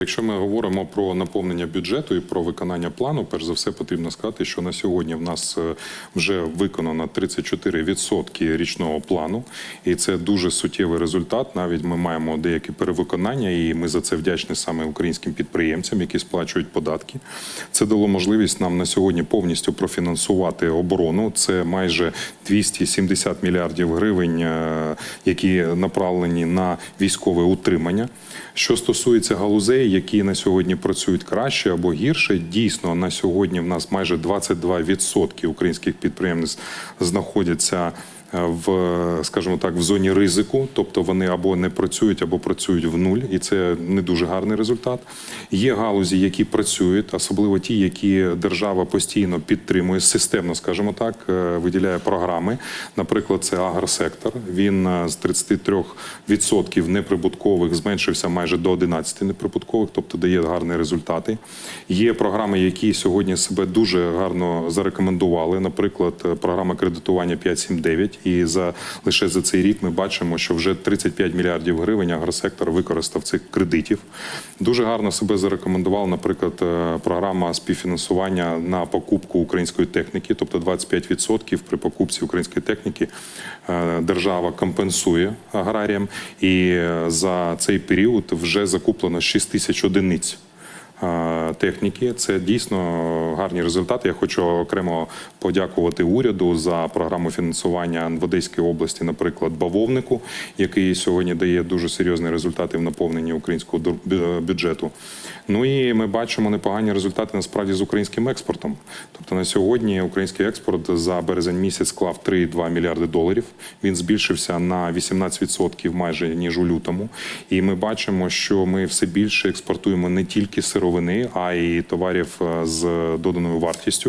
Якщо ми говоримо про наповнення бюджету і про виконання плану, перш за все потрібно сказати, що на сьогодні в нас е, вже виконано 34% річного плану, і це дуже суттєвий результат. Навіть ми маємо деякі перевиконання, і ми за це вдячні саме українським підприємцям, які сплачують податки. Це дало можливість нам на сьогодні повністю профінансувати оборону. Це майже 270 мільярдів гривень, е, які направлені на військове утримання. Що стосується галузей, які на сьогодні працюють краще або гірше, дійсно на сьогодні в нас майже 22% українських підприємств знаходяться в, скажімо так, в зоні ризику, тобто вони або не працюють, або працюють в нуль, і це не дуже гарний результат. Є галузі, які працюють, особливо ті, які держава постійно підтримує системно, скажімо так, е, виділяє програми. Наприклад, це агросектор. Він е, з 33% неприбуткових зменшився майже до 11 неприбуткових, тобто дає гарні результати. Є програми, які сьогодні себе дуже гарно зарекомендували. Наприклад, е, програма кредитування 579. І за лише за цей рік ми бачимо, що вже 35 мільярдів гривень агросектор використав цих кредитів. Дуже гарно себе зарекомендувала, наприклад, е, програма співфінансування на покупку української техніки, тобто 25% при покупці української техніки е, держава компенсує аграріям. І е, за цей період вже закуплено 6 тисяч одиниць техніки. Це дійсно гарні результати. Я хочу окремо подякувати уряду за програму фінансування в Одеській області, наприклад, бавовнику, який сьогодні дає дуже серйозні результати в наповненні українського бюджету. Ну і ми бачимо непогані результати насправді з українським експортом. Тобто на сьогодні український експорт за березень місяць склав 3,2 мільярди доларів. Він збільшився на 18% майже ніж у лютому. І ми бачимо, що ми все більше експортуємо не тільки сировини, а й товарів е, з доданою вартістю.